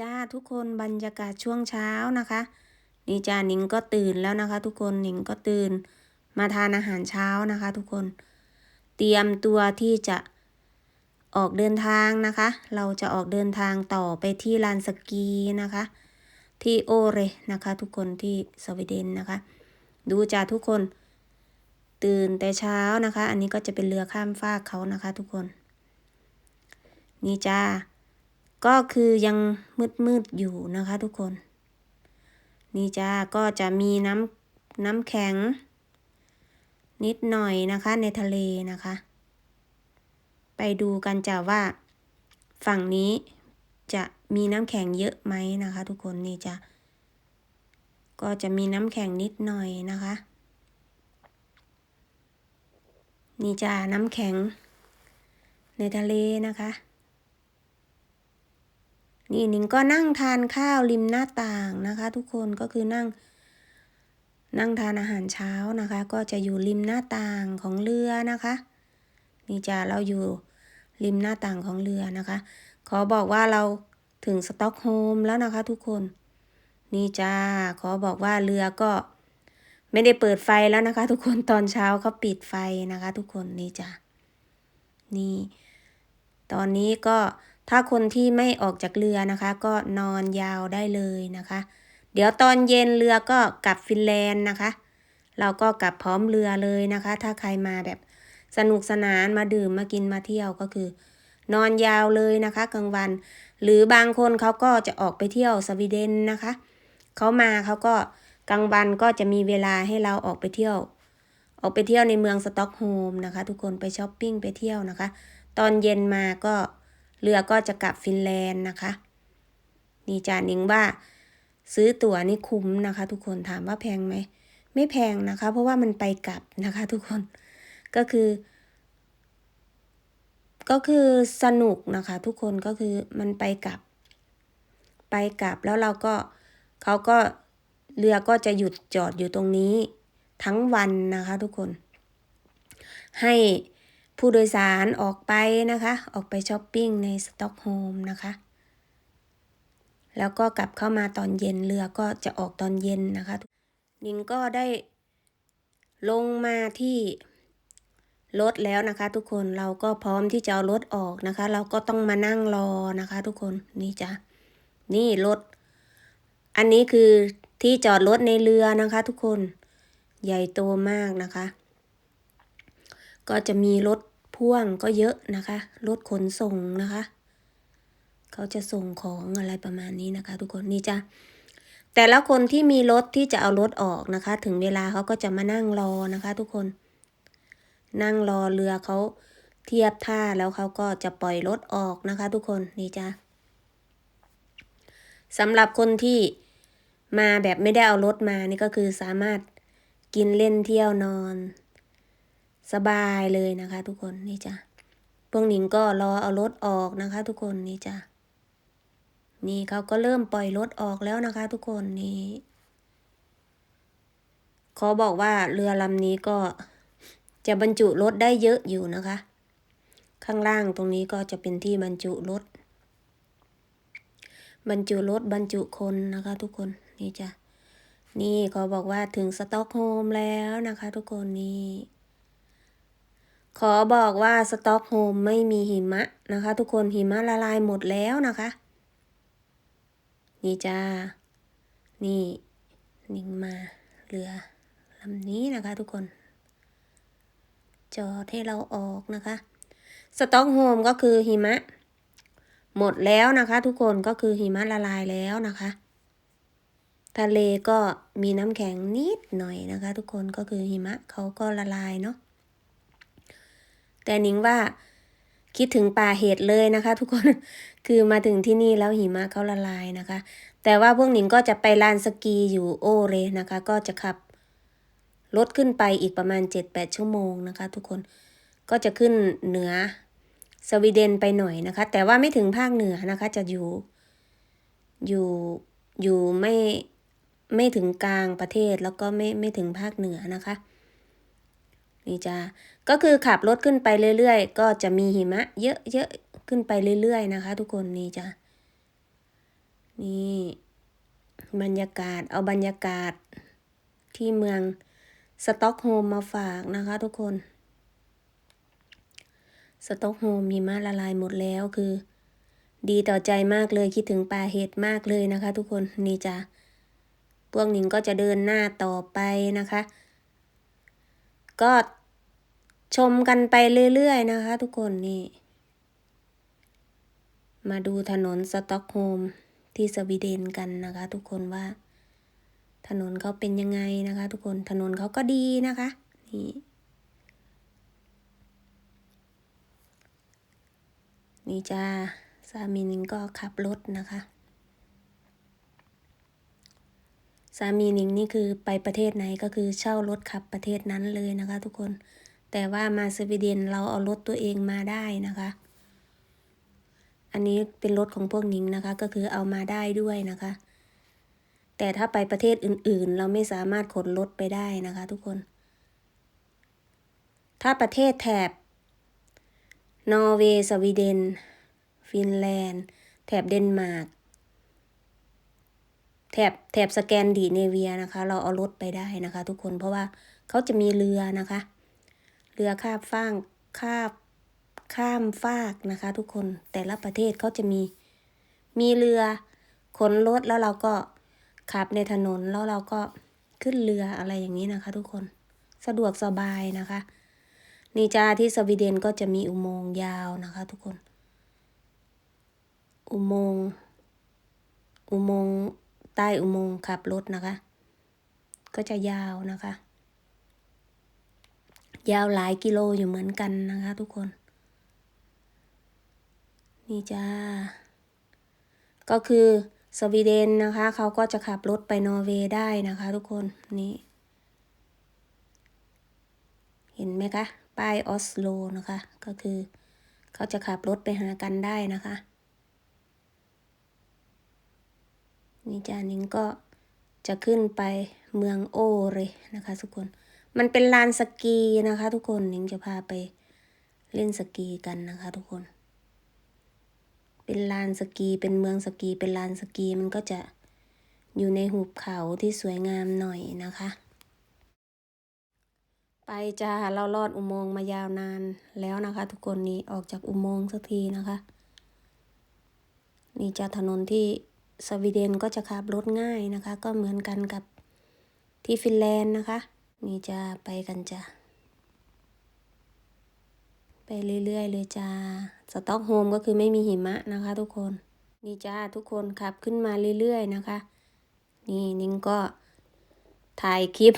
จ้าทุกคนบรรยากาศช่วงเช้านะคะนี่จ้านิงก็ตื่นแล้วนะคะ ทุกคนนิงก็ตื่น มาทานอาหารเช้านะคะ ทุกคน เตรียมตัวที่จะออกเดินทางนะคะ เราจะออกเดินทางต่อไปที่ลานสกีนะคะ ที่โอเรนะคะ ทุกคนที่สวีเดนนะคะ ดูจ้าทุกคน ตื่นแต่เช้านะคะ อันนี้ก็จะเป็นเรือข้ามฟากเขานะคะ ทุกคน นี่จ้า ก็คือยังมืดมืดอยู่นะคะทุกคน นี่จ้าก็จะมีน้ำน้ำแข็ง นิดหน่อยนะคะในทะเลนะคะ ไปดูกันจ้าว่า ฝั่งนี้จะมีน้ำแข็งเยอะไหมนะคะ ทุกคนนี่จ้าก็จะมีน้ำแข็งนิดหน่อยนะคะ นี่จ้าน้ำแข็งในทะเลนะคะ นี่หนิงก็นั่งทานข้าวริมหน้าต่างนะคะ ทุกคนก็คือนั่ง นั่งทานอาหารเช้านะคะ ก็จะอยู่ริมหน้าต่างของเรือนะคะ นี่จ้าเราอยู่ริมหน้าต่างของเรือนะคะ ขอบอกว่าเราถึงสต็อกโฮล์มแล้วนะคะ ทุกคน นี่จ้าขอบอกว่าเรือก็ไม่ได้เปิดไฟแล้วนะคะ ทุกคนตอนเช้าเขาปิดไฟนะคะ ทุกคนนี่จ้านี่ ตอนนี้ก็ ถ้าคนที่ไม่ออกจากเรือนะคะ ก็นอนยาวได้เลยนะคะ เดี๋ยวตอนเย็นเรือก็กลับฟินแลนด์นะคะ เราก็กลับพร้อมเรือเลยนะคะ ถ้าใครมาแบบสนุกสนานมาดื่มมากินมาเที่ยวก็คือ นอนยาวเลยนะคะกลางวัน หรือบางคนเขาก็จะออกไปเที่ยวสวีเดนนะคะเขามาเขาก็กลางวันก็จะมีเวลาให้เราออกไปเที่ยว ออกไปเที่ยวในเมืองสต็อกโฮมนะคะ ทุกคนไปช้อปปิ้งไปเที่ยวนะคะ ตอนเย็นมาก็ เรือก็จะกลับฟินแลนด์นะคะ นี่จานิงว่า ซื้อตั๋วนี่คุ้มนะคะ ทุกคนถามว่าแพงไหม ไม่แพงนะคะ เพราะว่ามันไปกลับนะคะ ทุกคนก็คือ ก็คือสนุกนะคะ ทุกคนก็คือมันไปกลับ ไปกลับแล้วเราก็เขาก็เรือก็จะหยุดจอดอยู่ตรงนี้ ทั้งวันนะคะ ทุกคน ให้ ผู้โดยสารออกไปนะคะ ออกไปช้อปปิ้งในสต็อกโฮมนะคะ แล้วก็กลับเข้ามาตอนเย็นเรือก็จะออกตอนเย็นนะคะนิงก็ได้ลงมาที่รถแล้วนะคะ ทุกคนเราก็พร้อมที่จะเอารถออกนะคะ เราก็ต้องมานั่งรอนะคะ ทุกคนนี่จ้ะนี่รถ อันนี้คือที่จอดรถในเรือนะคะ ทุกคนใหญ่โตมากนะคะ ก็จะมีรถพ่วงก็เยอะนะคะ รถขนส่งนะคะ เขาจะส่งของอะไรประมาณนี้นะคะ ทุกคนนี่จ้ะแต่ละคนที่มีรถที่จะเอารถออกนะคะ ถึงเวลาเขาก็จะมานั่งรอนะคะ ทุกคน นั่งรอเรือเขาเทียบท่าแล้วเขาก็จะปล่อยรถออกนะคะ ทุกคนนี่จ้ะสำหรับคนที่มาแบบไม่ได้เอารถมานี่ก็คือสามารถกินเล่นเที่ยวนอน สบายเลยนะคะ ทุกคนนี่จ้ะพวกหนิงก็รอเอารถออกนะคะ ทุกคนนี่จ้ะนี่เขาก็เริ่มปล่อยรถออกแล้วนะคะ ทุกคนนี่ขอบอกว่าเรือลำนี้ก็จะบรรจุรถได้เยอะอยู่นะคะ ข้างล่างตรงนี้ก็จะเป็นที่บรรจุรถบรรจุรถบรรจุคนนะคะ ทุกคนนี่จ้ะนี่เขาบอกว่าถึงสต็อกโฮล์มแล้วนะคะ ทุกคนนี่ ขอบอกว่าสต็อกโฮมไม่มีหิมะนะคะ ทุกคนหิมะละลายหมดแล้วนะคะ นี่จ้า นี่นิ่งมาเรือลำนี้นะคะ ทุกคน จอดให้เราออกนะคะ สต็อกโฮมก็คือหิมะ หมดแล้วนะคะ ทุกคนก็คือหิมะละลายแล้วนะคะ ทะเลก็มีน้ำแข็งนิดหน่อยนะคะ ทุกคนก็คือหิมะเขาก็ละลายเนาะ แต่นิงว่าคิดถึงป่าเห็ดเลยนะคะ ทุกคนคือมาถึงที่นี่แล้วหิมะเขาละลายนะคะ แต่ว่าพวกหนิงก็จะไปลานสกีอยู่โอเรนะคะ ก็จะขับรถขึ้นไปอีกประมาณ 7-8 ชั่วโมงนะคะ ทุกคนก็จะขึ้นเหนือสวีเดนไปหน่อยนะคะ แต่ว่าไม่ถึงภาคเหนือนะคะ จะอยู่อยู่อยู่ไม่ไม่ถึงกลางประเทศแล้วก็ไม่ไม่ถึงภาคเหนือนะคะ นี่จ้าก็คือขับรถขึ้นไปเรื่อยๆ ก็จะมีหิมะ เยอะๆขึ้นไปเรื่อยๆนะคะ ทุกคนนี่จ้านี่บรรยากาศเอาบรรยากาศที่เมืองสต็อกโฮล์มมาฝากนะคะ ทุกคน สต็อกโฮล์มมีมาละลายหมดแล้วคือ ดีต่อใจมากเลยคิดถึงปลาเห็ดมากเลยนะคะ ทุกคนนี่จ้ะพวกหนิงก็จะเดินหน้าต่อไปนะคะ ก็ชมกันไปเรื่อยๆนะคะ ทุกคนนี่ มาดูถนนสต็อกโฮมที่สวีเดนกันนะคะ ทุกคนว่า ถนนเขาเป็นยังไงนะคะ ทุกคนถนนเขาก็ดีนะคะนี่นี่จ้าสามีนิงก็ขับรถนะคะ สามีนิงนี่คือไปประเทศไหนก็คือเช่ารถขับประเทศนั้นเลยนะคะทุกคน แต่ว่ามาสวีเดนเราเอารถตัวเองมาได้นะคะ อันนี้เป็นรถของพวกนิงนะคะก็คือเอามาได้ด้วยนะคะ แต่ถ้าไปประเทศอื่นๆ เราไม่สามารถขนรถไปได้นะคะ ทุกคน ถ้าประเทศแถบนอร์เวย์สวีเดน ฟินแลนด์ แถบเดนมาร์ก แถบแถบสแกนดิเนเวียนะคะ เราเอารถไปได้นะคะ ทุกคนเพราะว่าเขาจะมีเรือนะคะ เรือข้ามฟากข้ามข้ามฟากนะคะ ทุกคนแต่ละประเทศเขาจะมีมีเรือขนรถแล้วเราก็ขับในถนนแล้วเราก็ขึ้นเรืออะไรอย่างนี้นะคะ ทุกคนสะดวกสบายนะคะนี่จ้าที่สวีเดนก็จะมีอุโมงค์ยาวนะคะ ทุกคน อุโมงค์อุโมงค์ ใต้อุโมงค์ขับรถนะคะ ก็จะยาวนะคะ ยาวหลายกิโลอยู่เหมือนกันนะคะ ทุกคน นี่จ้า ก็คือสวีเดนนะคะ เขาก็จะขับรถไปนอร์เวย์ได้นะคะ ทุกคนนี่ เห็นไหมคะ ป้ายออสโลนะคะ ก็คือ เขาจะขับรถไปหากันได้นะคะ นี่จานิงก็จะขึ้นไปเมืองโอเรนะคะ ทุกคน มันเป็นลานสกีนะคะ ทุกคนนิงจะพาไปเล่นสกีกันนะคะ ทุกคน เป็นลานสกีเป็นเมืองสกี เป็นลานสกีมันก็จะอยู่ในหุบเขาที่สวยงามหน่อยนะคะ ไปจ้าเราลอดอุโมงค์มายาวนานแล้วนะคะ ทุกคนนี้ออกจากอุโมงค์สักทีนะคะ นี่จะถนนที่ สวีเดนก็จะขับรถง่ายนะคะ ก็เหมือนกันกับที่ฟินแลนด์นะคะ นี่จะไปกันจ้าไปเรื่อยๆ เลยจ้าสต็อกโฮมก็คือไม่มีหิมะนะคะ ทุกคน นี่จ้าทุกคนขับขึ้นมาเรื่อยๆนะคะ นี่นิ้งก็ถ่ายคลิป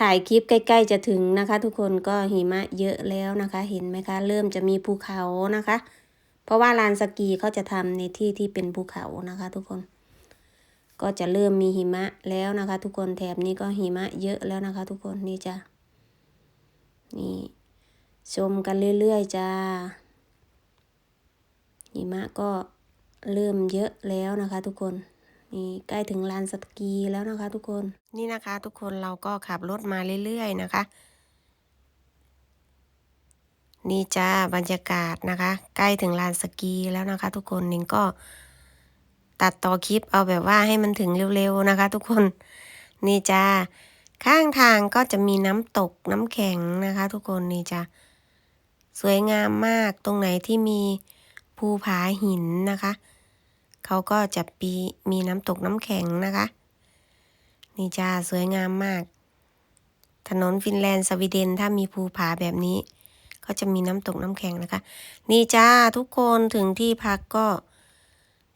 ถ่ายคลิปใกล้ ๆ จะถึงนะคะ ทุกคนก็หิมะเยอะแล้วนะคะ เห็นไหมคะ เริ่มจะมีภูเขานะคะ เพราะว่าลานสกีเขาจะทำในที่ที่เป็นภูเขานะคะ ทุกคน ก็จะเริ่มมีหิมะแล้วนะคะ ทุกคนแถบนี้ก็หิมะเยอะแล้วนะคะ ทุกคนนี่จ้ะนี่ชมกันเรื่อยๆจ้าหิมะก็เริ่มเยอะแล้วนะคะ ทุกคนนี่ใกล้ถึงลานสกีแล้วนะคะ ทุกคน นี่นะคะ ทุกคนเราก็ขับรถมาเรื่อยๆนะคะ นี่จ้าบรรยากาศนะคะ ใกล้ถึงลานสกีแล้วนะคะ ทุกคนนิงก็ตัดต่อคลิปเอาแบบว่าให้มันถึงเร็วๆนะคะ ทุกคนนี่จ้าข้างทางก็จะมีน้ำตกน้ำแข็งนะคะ ทุกคนนี่จ้าสวยงามมากตรงไหนที่มีภูผาหินนะคะ เขาก็จะปีมีน้ำตกน้ำแข็งนะคะ นี่จ้าสวยงามมาก ถนนฟินแลนด์สวีเดนถ้ามีภูผาแบบนี้ ก็จะมีน้ำตกน้ำแข็งนะคะ นี่จ้าทุกคนถึงที่พักก็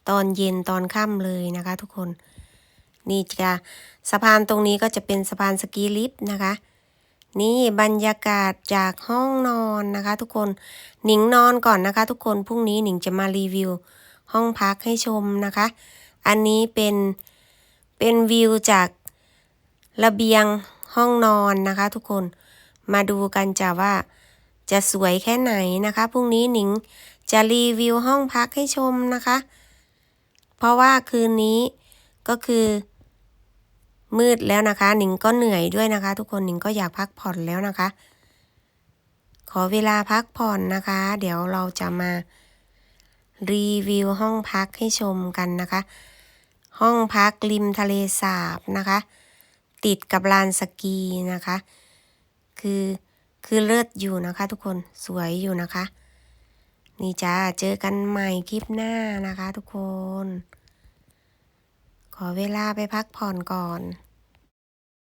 ตอนเย็นตอนค่ำเลยนะคะ ทุกคน นี่จ้าสะพานตรงนี้ก็จะเป็นสะพานสกีลิฟต์นะคะ นี่บรรยากาศจากห้องนอนนะคะ ทุกคนหนิงนอนก่อนนะคะ ทุกคนพรุ่งนี้หนิงจะมารีวิว ห้องพักให้ชมนะคะ อันนี้เป็นเป็นวิวจากระเบียงห้องนอนนะคะ ทุกคนมาดูกันจ้ะว่า จะสวยแค่ไหนนะคะพรุ่งนี้หนิงจะรีวิวห้องพักให้ชมนะคะ เพราะว่าคืนนี้ก็คือ มืดแล้วนะคะ หนิงก็เหนื่อยด้วยนะคะ ทุกคนหนิงก็อยากพักผ่อนแล้วนะคะ ขอเวลาพักผ่อนนะคะ เดี๋ยวเราจะมารีวิวห้องพักให้ชมกันนะคะ ห้องพักริมทะเลสาบนะคะ ติดกับลานสกีนะคะ คือ คือเลิศอยู่นะคะ ทุกคนสวยอยู่นะคะ นี่จ้าเจอกันใหม่คลิปหน้านะคะ ทุกคน ขอเวลาไปพักผ่อนก่อน